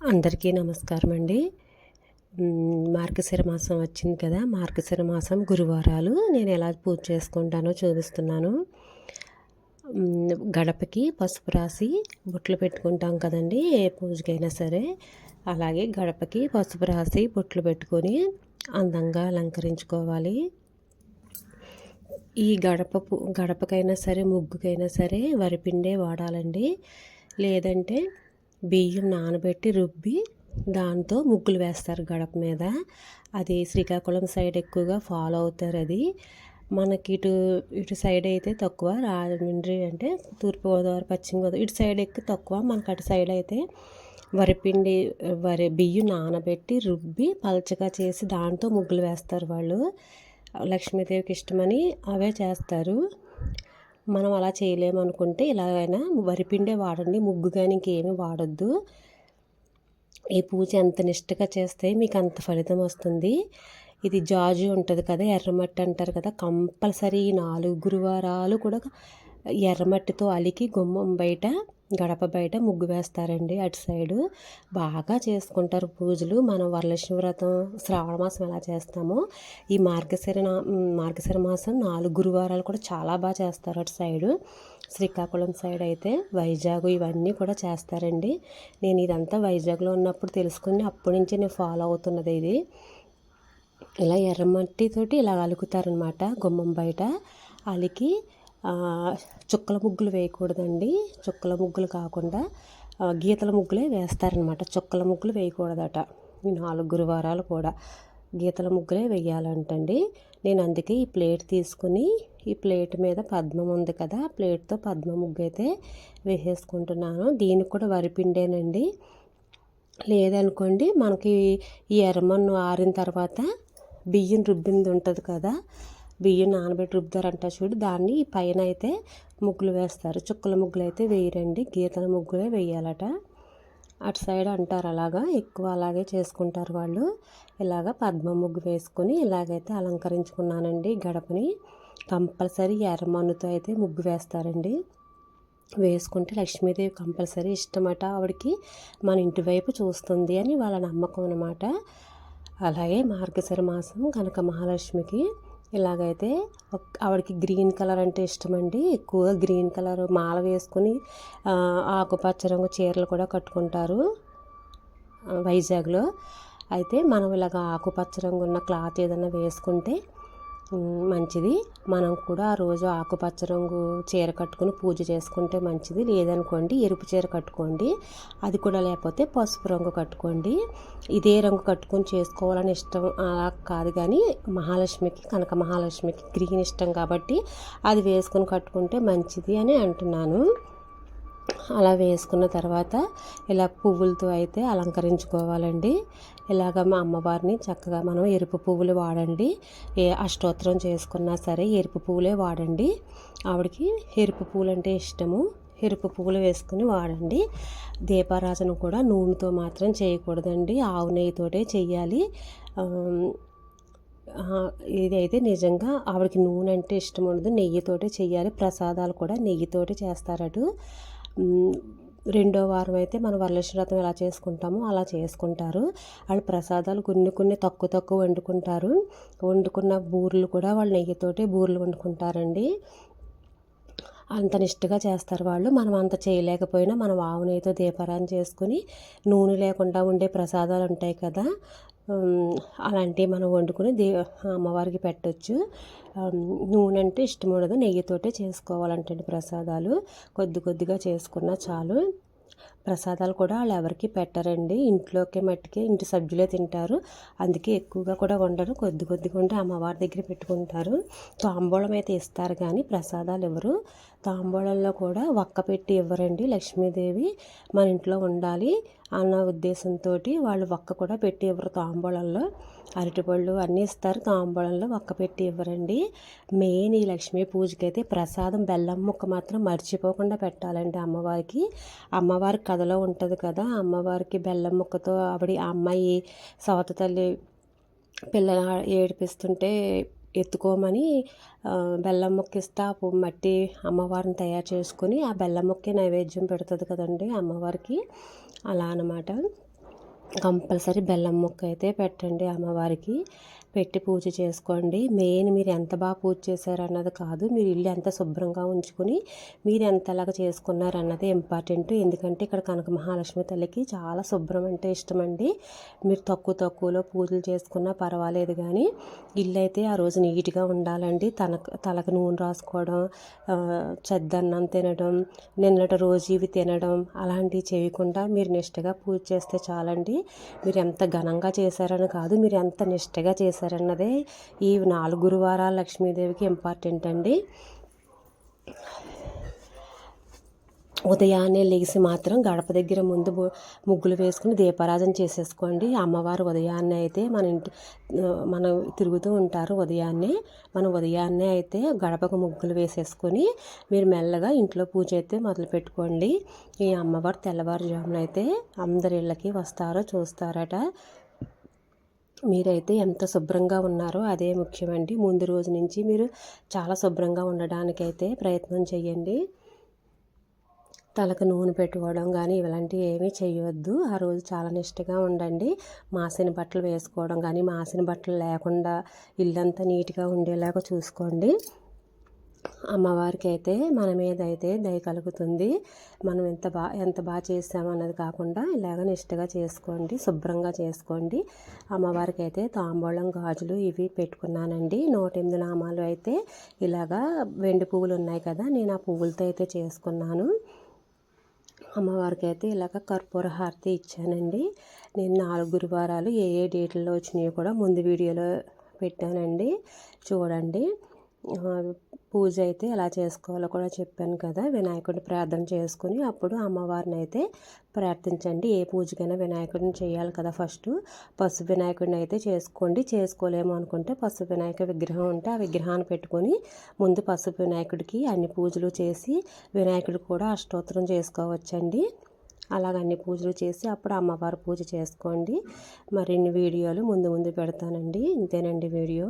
అందరికీ నమస్కారం అండి. మార్గశిర మాసం వచ్చింది కదా మార్గశిర మాసం గురువారాలు. నేను ఎలా పూజ చేసుకుంటానో చూపిస్తున్నాను. గడపకి పసుపు రాసి బొట్లు పెట్టుకుంటాం కదండి ఏ పూజకైనా సరే. అలాగే గడపకి పసుపు రాసి బొట్లు పెట్టుకొని అందంగా అలంకరించుకోవాలి. ఈ గడప గడపకైనా సరే ముగ్గుకైనా సరే వరిపిండే వాడాలండి. లేదంటే బియ్యం నానబెట్టి రుబ్బి దాంతో ముగ్గులు వేస్తారు గడప మీద. అది శ్రీకాకుళం సైడ్ ఎక్కువగా ఫాలో అవుతారు అది. మనకి ఇటు ఇటు సైడ్ అయితే తక్కువ. రాజమండ్రి అంటే తూర్పుగోదావరి పశ్చిమ గోదావరి ఇటు సైడ్ ఎక్కువ తక్కువ. మనకి అటు సైడ్ అయితే వరిపిండి వరి బియ్యం నానబెట్టి రుబ్బి పలచగా చేసి దాంతో ముగ్గులు వేస్తారు వాళ్ళు. లక్ష్మీదేవికి ఇష్టమని అవే చేస్తారు. మనం అలా చేయలేమనుకుంటే ఇలాగైనా వరిపిండే వాడండి ముగ్గు కానీ ఇంకేమీ వాడొద్దు. ఈ పూజ ఎంత నిష్టగా చేస్తే మీకు అంత ఫలితం వస్తుంది. ఇది జాజు ఉంటుంది కదా ఎర్రమట్టి అంటారు కదా కంపల్సరీ నాలుగు గురువారాలు కూడా ఎర్రమట్టితో అలికి గుమ్మం బయట గడప బయట ముగ్గు వేస్తారండి అటు సైడు. బాగా చేసుకుంటారు పూజలు. మనం వరలక్ష్మి వ్రతం శ్రావణ మాసం ఎలా చేస్తామో ఈ మార్గశిర మార్గశిర మాసం నాలుగు గురువారాలు కూడా చాలా బాగా చేస్తారు అటు సైడు. శ్రీకాకుళం సైడ్ అయితే వైజాగ్ ఇవన్నీ కూడా చేస్తారండి. నేను ఇదంతా వైజాగ్లో ఉన్నప్పుడు తెలుసుకుని అప్పటి నుంచి నేను ఫాలో అవుతున్నది ఇది. ఇలా ఎర్రమట్టితోటి ఇలా అలుకుతారనమాట గుమ్మం బయట. అలికి చుక్కల ముగ్గులు వేయకూడదండి. చుక్కల ముగ్గులు కాకుండా గీతల ముగ్గులే వేస్తారనమాట చుక్కల ముగ్గులు వేయకూడదట. ఈ నాలుగు గురువారాలు కూడా గీతల ముగ్గులే వేయాలంటండి. నేను అందుకే ఈ ప్లేట్ తీసుకుని ఈ ప్లేట్ మీద పద్మం ఉంది కదా ప్లేట్తో పద్మ ముగ్గు అయితే వేసేసుకుంటున్నాను. దీనికి కూడా వరిపిండేనండి. లేదనుకోండి మనకి ఈ ఎర్రమన్ను ఆరిన తర్వాత బియ్యం రుబ్బింది ఉంటుంది కదా బియ్యం నానబెట్టి రుబ్బుతారంట చూడు. దాన్ని పైన అయితే ముగ్గులు వేస్తారు. చుక్కల ముగ్గులు అయితే వేయరండి. గీతల ముగ్గులే వేయాలట. అటు సైడ్ అంటారు అలాగా. ఎక్కువ అలాగే చేసుకుంటారు వాళ్ళు. ఇలాగ పద్మ ముగ్గు వేసుకొని ఇలాగైతే అలంకరించుకున్నానండి గడపని. కంపల్సరీ ఎర్రమన్నుతో అయితే ముగ్గు వేస్తారండి. వేసుకుంటే లక్ష్మీదేవి కంపల్సరీ ఇష్టమట. ఆవిడకి మన ఇంటి వైపు చూస్తుంది అని వాళ్ళ నమ్మకం అనమాట అలాగే మార్గశిర మాసం కనక మహాలక్ష్మికి ఇలాగైతే ఆవిడకి గ్రీన్ కలర్ అంటే ఇష్టం అండి ఎక్కువగా గ్రీన్ కలర్ మాల వేసుకొని ఆకుపచ్చ రంగు చీరలు కూడా కట్టుకుంటారు వైజాగ్లో. అయితే మనం ఇలాగ ఆకుపచ్చ రంగు ఉన్న క్లాత్ ఏదైనా వేసుకుంటే మంచిది. మనం కూడా ఆ రోజు ఆకుపచ్చ రంగు చీర కట్టుకుని పూజ చేసుకుంటే మంచిది. లేదనుకోండి ఎరుపు చీర కట్టుకోండి. అది కూడా లేకపోతే పసుపు రంగు కట్టుకోండి. ఇదే రంగు కట్టుకొని చేసుకోవాలని ఇష్టం అలా కాదు కానీ మహాలక్ష్మికి కనక మహాలక్ష్మికి గ్రీన్ ఇష్టం కాబట్టి అది వేసుకొని కట్టుకుంటే మంచిది అని అంటున్నాను. అలా వేసుకున్న తర్వాత ఇలా పువ్వులతో అయితే అలంకరించుకోవాలండి. ఇలాగ మా అమ్మవారిని చక్కగా మనం ఎరుపు పువ్వులు వాడండి. ఏ అష్టోత్తరం చేసుకున్నా సరే ఎరుపు పువ్వులే వాడండి. ఆవిడకి ఎరుపు పువ్వులు అంటే ఇష్టము. ఎరుపు పువ్వులు వేసుకుని వాడండి. దీపారాధన కూడా నూనెతో మాత్రం చేయకూడదండి. ఆవు నెయ్యితోటే చెయ్యాలి. ఇదైతే నిజంగా ఆవిడకి నూనె అంటే ఇష్టం ఉండదు. నెయ్యితోటే చేయాలి ప్రసాదాలు కూడా నెయ్యితోటి చేస్తారట. రెండో వారం అయితే మనం వరలక్ష్మి వ్రతం ఎలా చేసుకుంటామో అలా చేసుకుంటారు. వాళ్ళు ప్రసాదాలు కొన్ని కొన్ని తక్కువ తక్కువ వండుకుంటారు. వండుకున్న బూరెలు కూడా వాళ్ళు నెయ్యితోటే బూరెలు వండుకుంటారండి. అంత నిష్టగా చేస్తారు వాళ్ళు. మనం అంత చేయలేకపోయినా మనం ఆవు నెయ్యితో దీపారాన్ని చేసుకుని నూనె లేకుండా ఉండే ప్రసాదాలు ఉంటాయి కదా. అలాంటివి మనం వండుకుని దే అమ్మవారికి పెట్టచ్చు. నూనె అంటే ఇష్టం ఉండదు. నెయ్యితోటే చేసుకోవాలంటే ప్రసాదాలు. కొద్ది కొద్దిగా చేసుకున్నా చాలు. ప్రసాదాలు కూడా వాళ్ళు ఎవరికి పెట్టరండి. ఇంట్లోకి మట్టికి ఇంటి సభ్యులే తింటారు. అందుకే ఎక్కువగా కూడా వండరు. కొద్ది కొద్దిగా ఉంటే అమ్మవారి దగ్గర పెట్టుకుంటారు. తాంబూలం అయితే ఇస్తారు కానీ ప్రసాదాలు ఇవ్వరు తాంబూలంలో కూడా ఒక్క పెట్టి ఇవ్వరండి లక్ష్మీదేవి. మన ఇంట్లో ఉండాలి అన్న ఉద్దేశంతో వాళ్ళు ఒక్క కూడా పెట్టి ఇవ్వరు తాంబూలంలో. అరటిపళ్ళు అన్నీ ఇస్తారు. తాంబూలంలో ఒక్క పెట్టి ఇవ్వరండి. మెయిన్ ఈ లక్ష్మీ పూజకి అయితే ప్రసాదం బెల్లం ముక్క మాత్రం మర్చిపోకుండా పెట్టాలండి అమ్మవారికి. అమ్మవారి కథలో ఉంటుంది కదా అమ్మవారికి బెల్లం ముక్కతో ఆవిడ ఆ అమ్మాయి సవత తల్లి పిల్ల ఏడిపిస్తుంటే ఎత్తుకోమని బెల్లం ముక్క ఇస్తే ఆ పు- మట్టి అమ్మవారిని తయారు చేసుకొని ఆ బెల్లం ముక్కే నైవేద్యం పెడుతుంది కదండి అమ్మవారికి. అలా అనమాట కంపల్సరీ బెల్లం ముక్క అయితే పెట్టండి అమ్మవారికి. పెట్టి పూజ చేసుకోండి. మెయిన్ మీరు ఎంత బాగా పూజ చేశారన్నది కాదు. మీరు ఇల్లు ఎంత శుభ్రంగా ఉంచుకొని మీరు ఎంత ఎంతలాగా చేసుకున్నారన్నది ఇంపార్టెంట్. ఎందుకంటే ఇక్కడ కనక మహాలక్ష్మి తల్లికి చాలా శుభ్రం అంటే ఇష్టం అండి మీరు తక్కువ తక్కువలో పూజలు చేసుకున్నా పర్వాలేదు కానీ ఇల్లు అయితే ఆ రోజు నీట్గా ఉండాలండి. తనకు తలకు నూనె రాసుకోవడం చెద్దన్నం తినడం నిన్నటి రోజు ఇవి తినడం అలాంటివి చేయకుండా మీరు నిష్టగా పూజ చేస్తే చాలండి. మీరు ఎంత ఘనంగా చేశారని కాదు మీరు ఎంత నిష్టగా చేశారు చేశారన్నదే ఈ నాలుగు గురువారాలు లక్ష్మీదేవికి ఇంపార్టెంట్ అండి. ఉదయాన్నే లేచి మాత్రం గడప దగ్గర ముందు ముగ్గులు వేసుకుని దీపారాధన చేసేసుకోండి. అమ్మవారు ఉదయాన్నే అయితే మన ఇంటి మనం తిరుగుతూ ఉంటారు ఉదయాన్నే. మనం ఉదయాన్నే అయితే గడపకు ముగ్గులు వేసేసుకొని మీరు మెల్లగా ఇంట్లో పూజ అయితే మొదలు పెట్టుకోండి ఈ అమ్మవారు తెల్లవారుజామున అయితే అందరి ఇళ్ళకి వస్తారో చూస్తారట. మీరైతే ఎంత శుభ్రంగా ఉన్నారో అదే ముఖ్యమండి. ముందు రోజు నుంచి మీరు చాలా శుభ్రంగా ఉండడానికైతే ప్రయత్నం చేయండి తలకు నూనె పెట్టుకోవడం కానీ ఇలాంటివి ఏమీ చేయవద్దు ఆ రోజు చాలా నిష్టగా ఉండండి. మాసిన బట్టలు వేసుకోవడం కానీ మాసిన బట్టలు లేకుండా ఇల్లంతా నీట్గా ఉండేలాగా చూసుకోండి. అమ్మవారికి అయితే మన మీద అయితే దయ కలుగుతుంది. మనం ఎంత బా ఎంత బాగా చేసామన్నది కాకుండా ఇలాగ నిష్టగా చేసుకోండి శుభ్రంగా చేసుకోండి. అమ్మవారికి అయితే తాంబూలం గాజులు ఇవి పెట్టుకున్నానండి. నూట ఎనిమిది నామాలు అయితే ఇలాగా వెండి పువ్వులు ఉన్నాయి కదా నేను ఆ పువ్వులతో అయితే చేసుకున్నాను. అమ్మవారికి అయితే ఇలాగ కర్పూర హారతి ఇచ్చానండి. నేను నాలుగు గురువారాలు ఏ ఏ డేట్లలో వచ్చినాయో కూడా ముందు వీడియోలో పెట్టానండి. చూడండి. పూజ అయితే ఎలా చేసుకోవాలో కూడా చెప్పాను కదా. వినాయకుడిని ప్రార్థన చేసుకుని అప్పుడు అమ్మవారిని అయితే ప్రార్థించండి. ఏ పూజకైనా వినాయకుడిని చేయాలి కదా ఫస్ట్. పసుపు వినాయకుడిని అయితే చేసుకోండి. చేసుకోలేము అనుకుంటే పసుపు వినాయక విగ్రహం ఉంటే ఆ విగ్రహాన్ని పెట్టుకొని ముందు పసుపు వినాయకుడికి అన్ని పూజలు చేసి వినాయకుడు కూడా అష్టోత్తరం చేసుకోవచ్చండి. అలాగ అన్ని పూజలు చేసి అప్పుడు అమ్మవారి పూజ చేసుకోండి. మరిన్ని వీడియోలు ముందు ముందు పెడతానండి. ఇంతేనండి వీడియో.